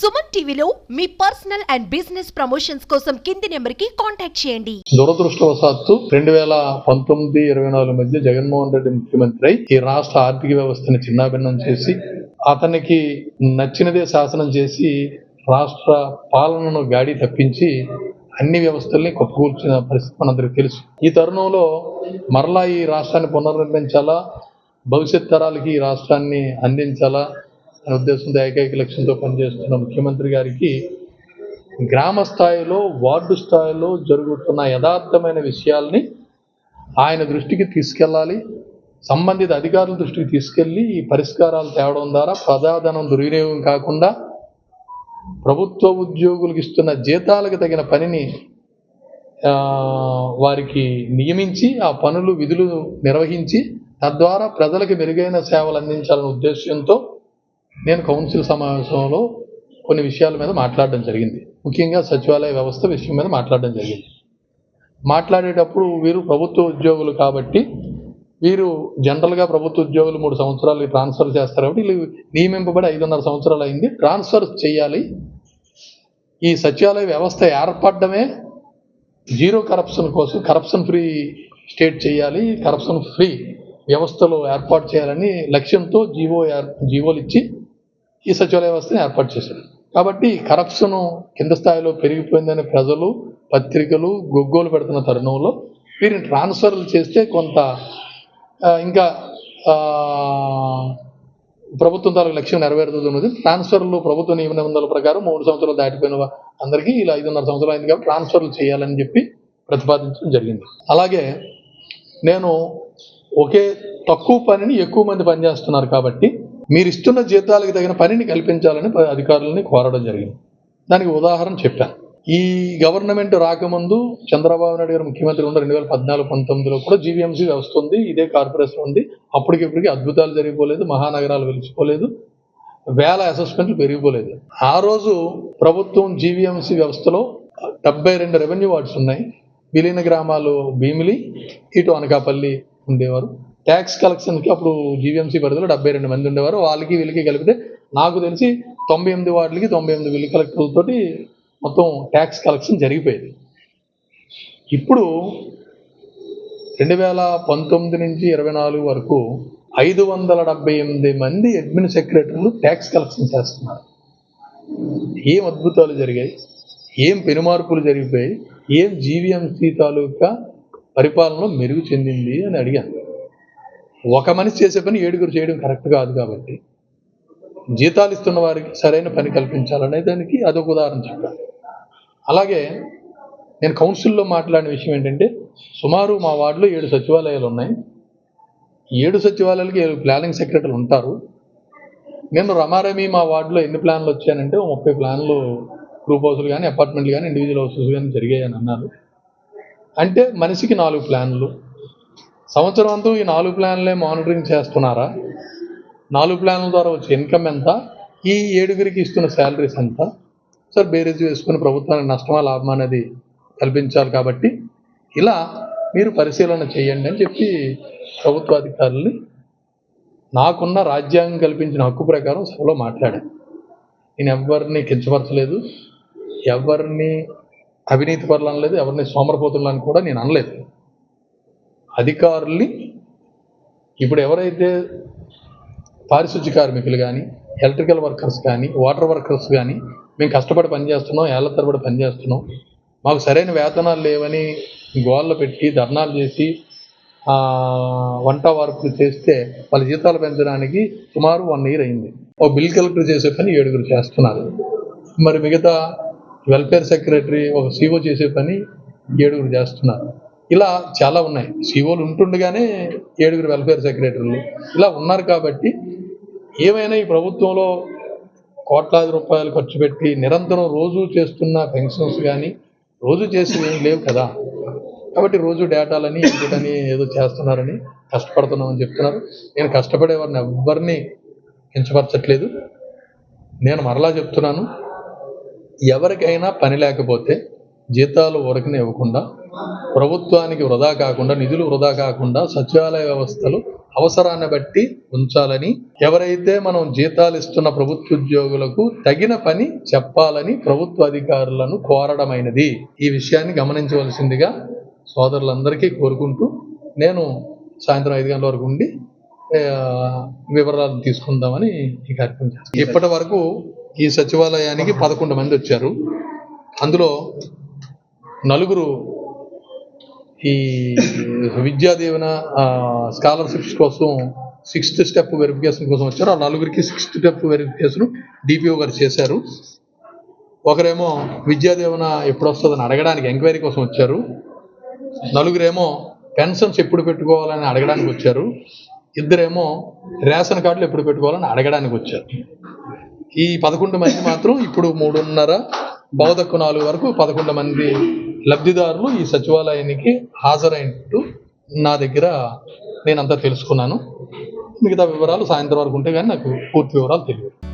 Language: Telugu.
సుమన్ టీవీలో మీ పర్సనల్ అండ్ బిజినెస్ ప్రమోషన్స్ కోసం కింది నెంబర్కి కాంటాక్ట్ చేయండి. దురదృష్టవశాత్తు రెండు వేల పంతొమ్మిది ఇరవై నాలుగు మధ్య జగన్మోహన్ రెడ్డి ముఖ్యమంత్రి అయి ఈ రాష్ట్ర ఆర్థిక వ్యవస్థని చిన్నాభిన్నం చేసి అతనికి నచ్చినదే శాసనం చేసి రాష్ట్ర పాలనను గాడి తప్పించి అన్ని వ్యవస్థల్ని కొప్పుకూర్చిన పరిస్థితి మనందరికీ తెలుసు. ఈ తరుణంలో మరలా ఈ రాష్ట్రాన్ని పునర్నిర్మించాలా? భవిష్యత్ తరాలకి ఈ రాష్ట్రాన్ని అందించాలా? అనే ఉద్దేశంతో ఏకైక లక్ష్యంతో పనిచేస్తున్న ముఖ్యమంత్రి గారికి గ్రామ స్థాయిలో వార్డు స్థాయిలో జరుగుతున్న యథార్థమైన విషయాల్ని ఆయన దృష్టికి తీసుకెళ్ళాలి. సంబంధిత అధికారుల దృష్టికి తీసుకెళ్ళి ఈ పరిష్కారాలు తేవడం ద్వారా ప్రజాధనం దుర్వినియోగం కాకుండా ప్రభుత్వ ఉద్యోగులకు ఇస్తున్న జీతాలకు తగిన పనిని వారికి నియమించి ఆ పనులు విధులు నిర్వహించి తద్వారా ప్రజలకు మెరుగైన సేవలు అందించాలనే ఉద్దేశంతో నేను కౌన్సిల్ సమావేశంలో కొన్ని విషయాల మీద మాట్లాడడం జరిగింది. ముఖ్యంగా సచివాలయ వ్యవస్థ విషయం మీద మాట్లాడడం జరిగింది. మాట్లాడేటప్పుడు వీరు ప్రభుత్వ ఉద్యోగులు కాబట్టి వీరు జనరల్గా ప్రభుత్వ ఉద్యోగులు మూడు సంవత్సరాలు ట్రాన్స్ఫర్ చేస్తారు కాబట్టి వీళ్ళు నియమింపబడి ఐదున్నర సంవత్సరాలు అయింది. ట్రాన్స్ఫర్ చేయాలి. ఈ సచివాలయ వ్యవస్థ ఏర్పడమే జీరో కరప్షన్ కోసం కరప్షన్ ఫ్రీ స్టేట్ చేయాలి. కరప్షన్ ఫ్రీ వ్యవస్థలో ఏర్పాటు చేయాలని లక్ష్యంతో జీవో జీవోలు ఇచ్చి ఈ సచివాలయ వ్యవస్థను ఏర్పాటు చేశాడు కాబట్టి కరప్షన్ కింద స్థాయిలో పెరిగిపోయిందని ప్రజలు పత్రికలు గొగ్గోలు పెడుతున్న తరుణంలో వీరిని ట్రాన్స్ఫర్లు చేస్తే కొంత ఇంకా ప్రభుత్వం తాలూకు లక్ష్యం నెరవేరుతుంది ట్రాన్స్ఫర్లు ప్రభుత్వ నియమ నిబంధనల ప్రకారం మూడు సంవత్సరాలు దాటిపోయిన అందరికీ ఇలా ఐదున్నర సంవత్సరాలు అయింది కాబట్టి ట్రాన్స్ఫర్లు చేయాలని చెప్పి ప్రతిపాదించడం జరిగింది. అలాగే నేను ఒకే తక్కువ పనిని ఎక్కువ మంది పనిచేస్తున్నారు కాబట్టి మీరు ఇస్తున్న జీతాలకు తగిన పనిని కల్పించాలని అధికారులని కోరడం జరిగింది. దానికి ఉదాహరణ చెప్పాను. ఈ గవర్నమెంట్ రాకముందు చంద్రబాబు నాయుడు గారు ముఖ్యమంత్రి ఉన్న రెండు వేల పద్నాలుగు పంతొమ్మిదిలో కూడా జీవీఎంసీ వ్యవస్థ ఉంది ఇదే కార్పొరేషన్ ఉంది. అప్పటికిప్పటికి అద్భుతాలు జరిగిపోలేదు మహానగరాలు వెలిసిపోలేదు వేల అసెస్మెంట్లు పెరిగిపోలేదు. ఆ రోజు ప్రభుత్వం జీవీఎంసీ వ్యవస్థలో డెబ్బై రెండు రెవెన్యూ వార్డ్స్ ఉన్నాయి. విలీన గ్రామాలు భీమిలి ఇటు అనకాపల్లి ఉండేవారు. ట్యాక్స్ కలెక్షన్కి అప్పుడు జీవీఎంసీ పరిధిలో డెబ్బై రెండు మంది ఉండేవారు. వాళ్ళకి వీళ్ళకి కలిపితే నాకు తెలిసి తొంభై ఎనిమిది వార్డులకి తొంభై ఎనిమిది వీళ్ళు కలెక్టర్లతోటి మొత్తం ట్యాక్స్ కలెక్షన్ జరిగిపోయేది. ఇప్పుడు రెండు వేల పంతొమ్మిది నుంచి ఇరవై నాలుగు వరకు ఐదు వందల డెబ్బై ఎనిమిది మంది అడ్మిన్ సెక్రటరీలు ట్యాక్స్ కలెక్షన్ చేస్తున్నారు. ఏం అద్భుతాలు జరిగాయి? ఏం పెనుమార్పులు జరిగిపోయాయి? ఏం జీవీఎంసీ తాలూకా పరిపాలనలో మెరుగు చెందింది అని అడిగాను. ఒక మనిషి చేసే పని ఏడుగురు చేయడం కరెక్ట్ కాదు కాబట్టి జీతాలు ఇస్తున్న వారికి సరైన పని కల్పించాలనే దానికి అదొక ఉదాహరణ చెప్పాను. అలాగే నేను కౌన్సిల్లో మాట్లాడిన విషయం ఏంటంటే సుమారు మా వార్డులో ఏడు సచివాలయాలు ఉన్నాయి. ఏడు సచివాలయాలకి ఏడు ప్లానింగ్ సెక్రటరీలు ఉంటారు. నేను రమారమి మా వార్డులో ఎన్ని ప్లాన్లు వచ్చానంటే ముప్పై ప్లాన్లు గ్రూప్ హౌస్లు కానీ అపార్ట్మెంట్లు కానీ ఇండివిజువల్ హౌసెస్ కానీ జరిగాయని అన్నారు. అంటే మనిషికి నాలుగు ప్లాన్లు సంవత్సరం అంతా ఈ నాలుగు ప్లాన్లే మానిటరింగ్ చేస్తున్నారా? నాలుగు ప్లాన్ల ద్వారా వచ్చే ఇన్కమ్ ఎంత? ఈ ఏడుగురికి ఇస్తున్న శాలరీస్ ఎంత? సార్ బేరేజ్ వేసుకుని ప్రభుత్వానికి నష్టమా లాభమా అనేది కల్పించాలి కాబట్టి ఇలా మీరు పరిశీలన చేయండి అని చెప్పి ప్రభుత్వ అధికారుల్ని నాకున్న రాజ్యాంగం కల్పించిన హక్కు ప్రకారం సభలో మాట్లాడాను. నేను ఎవరిని కించపరచలేదు ఎవరిని అవినీతి పరులు అనలేదు ఎవరిని సోమరపోతులని కూడా నేను అనలేదు. అధికారుల్ని ఇప్పుడు ఎవరైతే పారిశుద్ధ్య కార్మికులు కానీ ఎలక్ట్రికల్ వర్కర్స్ కానీ వాటర్ వర్కర్స్ కానీ మేము కష్టపడి పనిచేస్తున్నాం ఏళ్ళ తరబడి పనిచేస్తున్నాం మాకు సరైన వేతనాలు లేవని గోళ్ళు పెట్టి ధర్నాలు చేసి వంట వార్పులు చేస్తే వాళ్ళ జీతాలు పెంచడానికి సుమారు వన్ ఇయర్ అయింది. ఒక బిల్ కలెక్టర్ చేసే పని ఏడుగురు చేస్తున్నారు. మరి మిగతా వెల్ఫేర్ సెక్రటరీ ఒక సీఓ చేసే పని ఏడుగురు చేస్తున్నారు. ఇలా చాలా ఉన్నాయి. సీఓలు ఉంటుండగానే ఏడుగురు వెల్ఫేర్ సెక్రటరీలు ఇలా ఉన్నారు కాబట్టి ఏమైనా ఈ ప్రభుత్వంలో కోట్లాది రూపాయలు ఖర్చు పెట్టి నిరంతరం రోజు చేస్తున్న పెన్షన్స్ కానీ రోజు చేసేవి ఏం లేవు కదా. కాబట్టి రోజు డేటాలని ఇంటిని ఏదో చేస్తున్నారని కష్టపడుతున్నామని చెప్తున్నారు. నేను కష్టపడే వారిని ఎవ్వరిని కించపరచట్లేదు. నేను మరలా చెప్తున్నాను ఎవరికైనా పని లేకపోతే జీతాలు ఉరకని ఇవ్వకుండా ప్రభుత్వానికి వృధా కాకుండా నిధులు వృధా కాకుండా సచివాలయ వ్యవస్థలు అవసరాన్ని బట్టి ఉంచాలని ఎవరైతే మనం జీతాలు ఇస్తున్న ప్రభుత్వ ఉద్యోగులకు తగిన పని చెప్పాలని ప్రభుత్వ అధికారులను కోరడమైనది. ఈ విషయాన్ని గమనించవలసిందిగా సోదరులందరికీ కోరుకుంటూ నేను సాయంత్రం ఐదు గంటల వరకు ఉండి వివరాలు తీసుకుందామని ఈ కార్యక్రమం చేస్తాను. ఇప్పటి వరకు ఈ సచివాలయానికి పదకొండు మంది వచ్చారు. అందులో నలుగురు ఈ విద్యాదీవెన స్కాలర్షిప్స్ కోసం సిక్స్త్ స్టెప్ వెరిఫికేషన్ కోసం వచ్చారు. ఆ నలుగురికి సిక్స్త్ స్టెప్ వెరిఫికేషన్ డిపిఓ గారు చేశారు. ఒకరేమో విద్యాదీవెన ఎప్పుడు వస్తుందని అడగడానికి ఎంక్వైరీ కోసం వచ్చారు. నలుగురేమో పెన్షన్స్ ఎప్పుడు పెట్టుకోవాలని అడగడానికి వచ్చారు. ఇద్దరేమో రేషన్ కార్డులు ఎప్పుడు పెట్టుకోవాలని అడగడానికి వచ్చారు. ఈ పదకొండు మంది మాత్రం ఇప్పుడు మూడున్నర బౌదక్కు నాలుగు వరకు పదకొండు మంది లబ్ధిదారులు ఈ సచివాలయానికి హాజరైనట్టు నా దగ్గర నేనంతా తెలుసుకున్నాను. మిగతా వివరాలు సాయంత్రం వరకు ఉంటే కానీ నాకు పూర్తి వివరాలు తెలియదు.